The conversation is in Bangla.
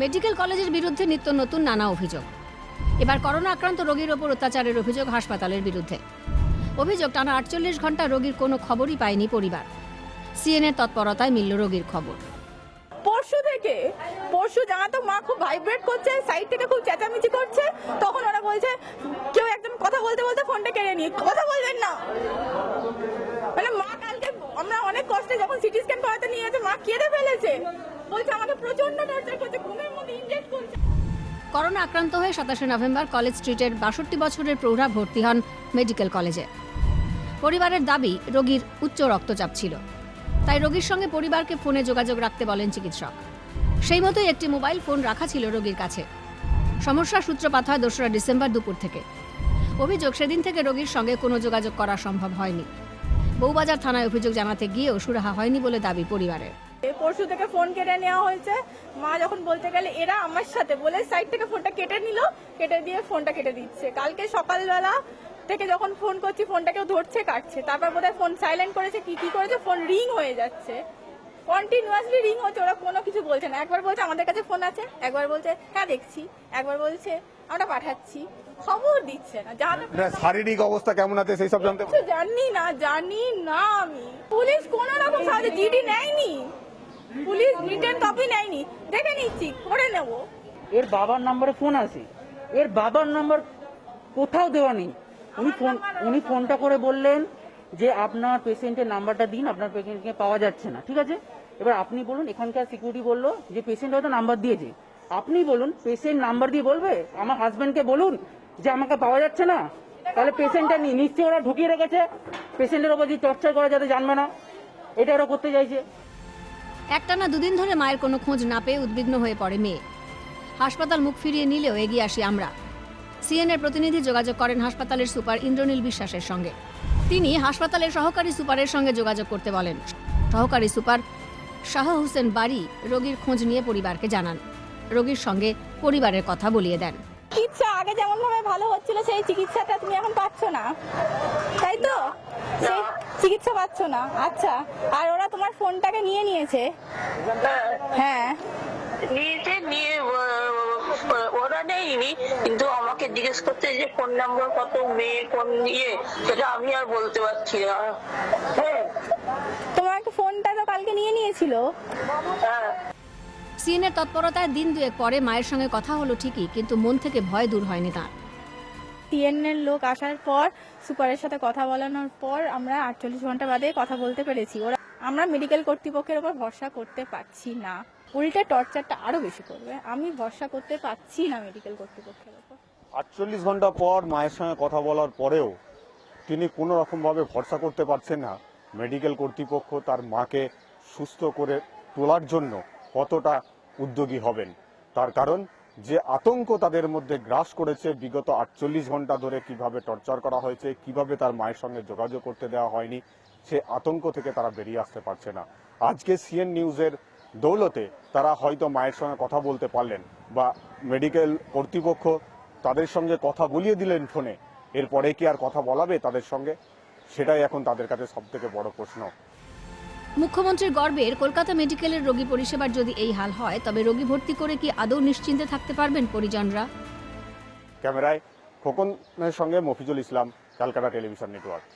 মেডিকেল কলেজের বিরুদ্ধে নিত্য নতুন নানা অভিযোগ। এবার করোনা আক্রান্ত রোগীর ওপর অত্যাচারের অভিযোগ হাসপাতালের বিরুদ্ধে। অভিযোগ, টানা আটচল্লিশ ঘণ্টা রোগীর কোনো খবরই পায়নি পরিবার। সিএনএর তৎপরতায় মিলল রোগীর খবর। পরশু থেকে, পরশু জানা তো মা খুব ভাইব্রেট করছে সাইড থেকে খুব চেঁচামেচি করছে, তখন ওরা বলছে, কেউ একজন কথা বলতে বলতে ফোনটা কেড়ে নিয়ে, কথা বলবেন না। মানে মা কালকে, আমরা অনেক কষ্টে যখন সিটি স্ক্যান করাতে নিয়ে গেছে, মা কেঁদে ফেলেছে। বলছে, আমাকে প্রচণ্ড করোনা আক্রান্ত হয়ে সাতাশে নভেম্বর কলেজ স্ট্রিটের বাষট্টি বছরের প্রৌঢ়া ভর্তি হন মেডিকেল কলেজে। পরিবারের দাবি, রোগীর উচ্চ রক্তচাপ ছিল। তাই রোগীর সঙ্গে পরিবারকে ফোনে যোগাযোগ রাখতে বলেন চিকিৎসক। সেই মতোই একটি মোবাইল ফোন রাখা ছিল রোগীর কাছে। সমস্যার সূত্রপাত হয় দোসরা ডিসেম্বর দুপুর থেকে। অভিযোগ, সেদিন থেকে রোগীর সঙ্গে কোনো যোগাযোগ করা সম্ভব হয়নি। বউবাজার থানায় অভিযোগ জানাতে গিয়েও সুরাহা হয়নি বলে দাবি পরিবারের। পরশু থেকে ফোন কেটে নেওয়া হয়েছে। মা যখন বলতে গেলে এরা আমার সাথে বলে সাইড থেকে ফোনটা কেটে নিল কেটে দিয়ে ফোনটা কেটে দিচ্ছে। কালকে সকালবেলা থেকে যখন ফোন করছি ফোনটা কেউ ধরছে কাটছে। তারপর বোধহয় ফোন সাইলেন্ট করেছে কি কি করেছে? ফোন রিং হয়ে যাচ্ছে। কন্টিনিউয়াসলি রিং হচ্ছে ওরা কোনো কিছু বলছে না। একবার বলছে আমাদের কাছে ফোন আছে? একবার বলছে হ্যাঁ দেখছি। একবার বলছে আমরা পাঠাচ্ছি। খবর দিচ্ছে না। জানা শারীরিক অবস্থা কেমন আছে সেই সব জানতে জানি না জানি না আমি। পুলিশ কোন রকম সাহায্য জিডি নেয়নি। পুলিশ রিটার্ন কপি নেয়নি। দেখে নিচ্ছি করে নেব। এর বাবার নম্বরে ফোন আছে। এর বাবার নম্বর কোথাও দেওয়া নেই। উনি ফোন উনি ফোনটা করে বললেন যে আপনার পেশেন্টের নাম্বারটা দিন আপনার পেশেন্টকে পাওয়া যাচ্ছে না ঠিক আছে? এবার আপনি বলুন এখানকার সিকিউরিটি বলল যে পেশেন্ট হয়তো নাম্বার দিয়েছে। আপনি বলুন পেশেন্ট নাম্বার দিয়ে বলবে? আমার হাজবেন্ডকে বলুন যে আমাকে পাওয়া যাচ্ছে না। তাহলে পেশেন্টটা নিশ্চয়ই ওরা ঢুকিয়ে রেখেছে। পেশেন্টের ওপর যে টর্চার করা যাতে জানবে না। এটা ওরা করতে চাইছে। একটানা দুদিন ধরে মায়ের কোনো খোঁজ না পেয়ে উদ্বিগ্ন হয়ে পড়ে মেয়ে। হাসপাতাল মুখ ফিরিয়ে নিলেও এগিয়ে আসি আমরা। সিএনএর প্রতিনিধি যোগাযোগ করেন হাসপাতালের সুপার ইন্দ্রনীল বিশ্বাসের সঙ্গে। তিনি হাসপাতালের সহকারী সুপারের সঙ্গে যোগাযোগ করতে বলেন। সহকারী সুপার শাহ হোসেন বাড়ি রোগীর খোঁজ নিয়ে পরিবারকে জানান। রোগীর সঙ্গে পরিবারের কথা বলিয়ে দেন। চিকিৎসা আগে যেমন ভাবে ভালো হচ্ছিল, সেই চিকিৎসাটা তুমি এখন পাচ্ছ না। তাই তো? চিকিৎসা পাচ্ছ না। আচ্ছা আর ওরা তোমার ফোনটাকে নিয়ে নিয়েছে? হ্যাঁ। নিয়েছে নিয়ে ওরা নেয়নি কিন্তু আমাকে জিজ্ঞেস করতে যে ফোন নাম্বার কত মেয়ে কোন ইয়ে সেটা আমি আর বলতে পারছি না। হ্যাঁ। তোমার ফোনটা তো কালকে নিয়ে নিয়েছিল? হ্যাঁ। সিএনএর তৎপরতায় দিন দুয়েক পরে মায়ের সঙ্গে কথা হলো ঠিকই কিন্তু মন থেকে ভয় দূর হয়নি তার। টিএনএর লোক আসার পর, সুপারের সাথে কথা বলানোর পর আমরা আটচল্লিশ ঘণ্টা বাদে কথা বলতে পেরেছি। ওরা, আমরা মেডিকেল কর্তৃপক্ষের ওপর ভরসা করতে পারছি না। উল্টে টর্চারটা আরও বেশি করবে। আমি ভরসা করতে পারছি না মেডিকেল কর্তৃপক্ষের উপর আটচল্লিশ ঘণ্টা পর মায়ের সঙ্গে কথা বলার পরেও তিনি কোনো রকমভাবে ভরসা করতে পারছেন না। মেডিকেল কর্তৃপক্ষ তার মাকে সুস্থ করে তোলার জন্য কতটা উদ্যোগী হবেন। তার কারণ যে আতঙ্ক তাদের মধ্যে গ্রাস করেছে, বিগত আটচল্লিশ ঘণ্টা ধরে কীভাবে টর্চার করা হয়েছে, কীভাবে তার মায়ের সঙ্গে যোগাযোগ করতে দেওয়া হয়নি, সে আতঙ্ক থেকে তারা বেরিয়ে আসতে পারছে না। আজকে সিএন নিউজের দৌলতে তারা হয়তো মায়ের সঙ্গে কথা বলতে পারলেন বা মেডিকেল কর্তৃপক্ষ তাদের সঙ্গে কথা বলিয়ে দিলেন ফোনে। এরপরে কি আর কথা বলাবে তাদের সঙ্গে? সেটাই এখন তাদের কাছে সব থেকে বড় প্রশ্ন। মুখ্যমন্ত্রীর গর্বের, কলকাতা মেডিকেলের রোগী পরিষেবার যদি এই হাল হয়, তবে রোগী ভর্তি করে কি আদৌ নিশ্চিন্তে থাকতে পারবেন পরিজনরা? ক্যামেরায় খোকনের সঙ্গে মফিজুল ইসলাম, ক্যালকাটা টেলিভিশন নেটওয়ার্ক।